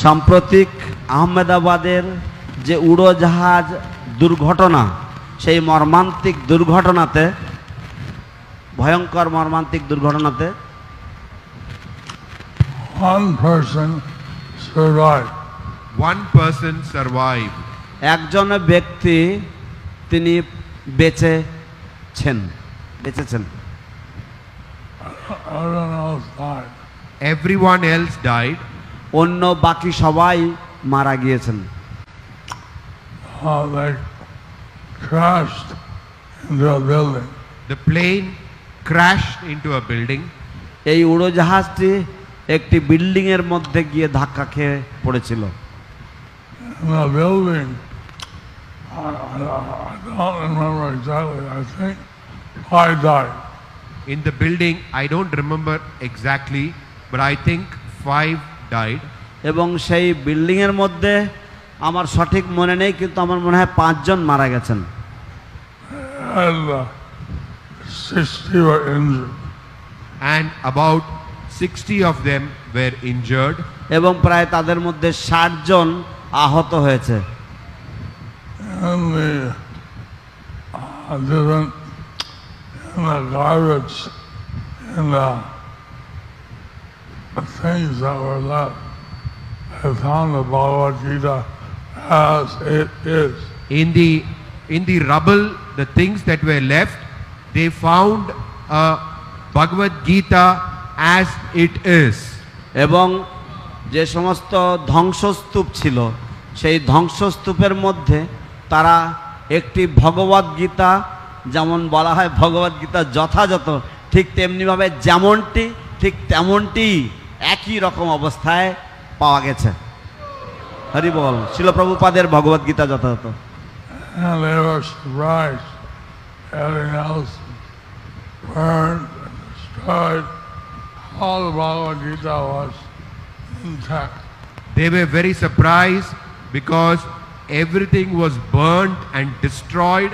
সাম্প্রতিক আহমেদাবাদের যে উড়োজাহাজ দুর্ঘটনা সেই মর্মান্তিক দুর্ঘটনাতে ভয়ঙ্কর মর্মান্তিক দুর্ঘটনাতে one person survived. One person survived. একজন ব্যক্তি তিনি বেঁচেছেন বেঁচেছেন Everyone else died. অন্য বাকি সবাই মারা গিয়েছেন Uh, they crashed into a building. The plane crashed into a building. এই উড়োজাহাজটি একটি বিল্ডিং এর মধ্যে গিয়ে ধাক্কা খেয়ে পড়েছিল In the building, I, I, I don't remember exactly. I think I died. In the building, I don't remember exactly, but I think five. এবং সেই বিল্ডিং এর মধ্যে আমার সঠিক মনে নেই কিন্তু আমার মনে হয় পাঁচজন মারা গেছেন And 60 were injured. And about 60 of them were injured. এবং প্রায় তাদের মধ্যে ষাট জন আহত হয়েছে the uh, different in the garbage in the things that were left. I found the Bhagavad Gita as it is. In the in the rubble, the things that were left, they found a Bhagavad Gita as it is. এবং যে সমস্ত ধ্বংসস্তূপ ছিল সেই ধ্বংসস্তূপের মধ্যে তারা একটি ভগবদ গীতা যেমন বলা হয় ভগবদ গীতা যথাযথ ঠিক তেমনিভাবে যেমনটি ঠিক তেমনটি একই রকম অবস্থায় পাওয়া গেছে হরি বল শিলপ্রভুপাদের ভগবদ গীতা যথাযথ. All Bhagavad Gita was intact. They were very surprised because everything was burnt and destroyed,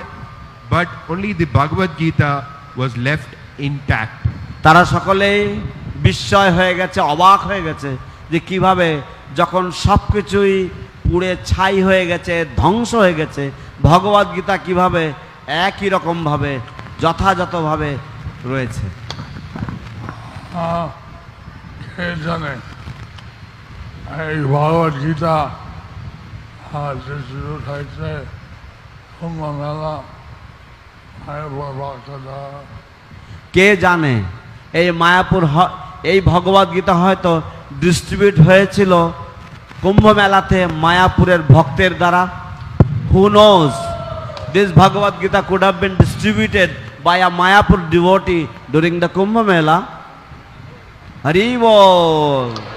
but only the Bhagavad Gita was left intact. তারা সকলেই বিস্ময় হয়ে গেছে অবাক হয়ে গেছে যে কীভাবে যখন সব কিছুই পুড়ে ছাই হয়ে গেছে ধ্বংস হয়ে গেছে ভগবদ গীতা কীভাবে একই রকমভাবে যথাযথভাবে রয়েছে। জানে? এই ভগবত গীতা ডিস্ট্রিবিউট হয়েছে কুম্ভ মেলা কে জানে? এই মায়াপুর হ- এই ভগবদ গীতা হয়তো ডিস্ট্রিবিউট হয়েছিল কুম্ভ মেলাতে মায়াপুরের ভক্তের দ্বারা। Who knows this Bhagavad Gita could have been distributed by a Mayapur devotee during the Kumbh Mela Hari ball